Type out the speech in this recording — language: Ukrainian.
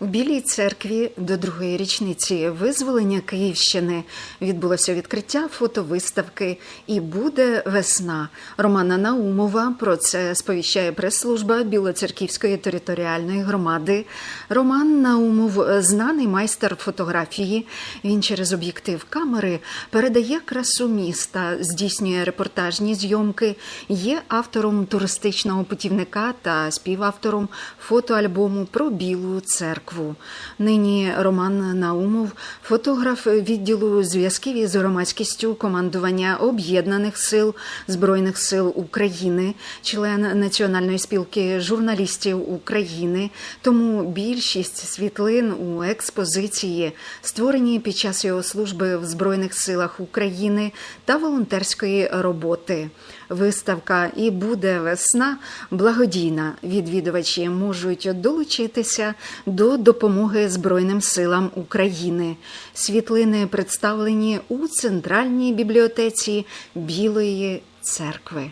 У Білій церкві до другої річниці визволення Київщини відбулося відкриття фотовиставки І буде весна. Романа Наумова про це сповіщає прес-служба Білоцерківської територіальної громади. Роман Наумов знаний майстер фотографії. Він через об'єктив камери передає красу міста, здійснює репортажні зйомки, є автором туристичного путівника та співавтором фотоальбому про Білу церкву. Нині Роман Наумов, фотограф відділу зв'язків із громадськістю командування Об'єднаних сил Збройних сил України, член Національної спілки журналістів України. Тому більшість світлин у експозиції створені під час його служби в Збройних силах України та волонтерської роботи. Виставка і буде весна благодійна. Відвідувачі можуть долучитися до допомоги Збройним силам України. Світлини представлені у центральній бібліотеці Білої церкви.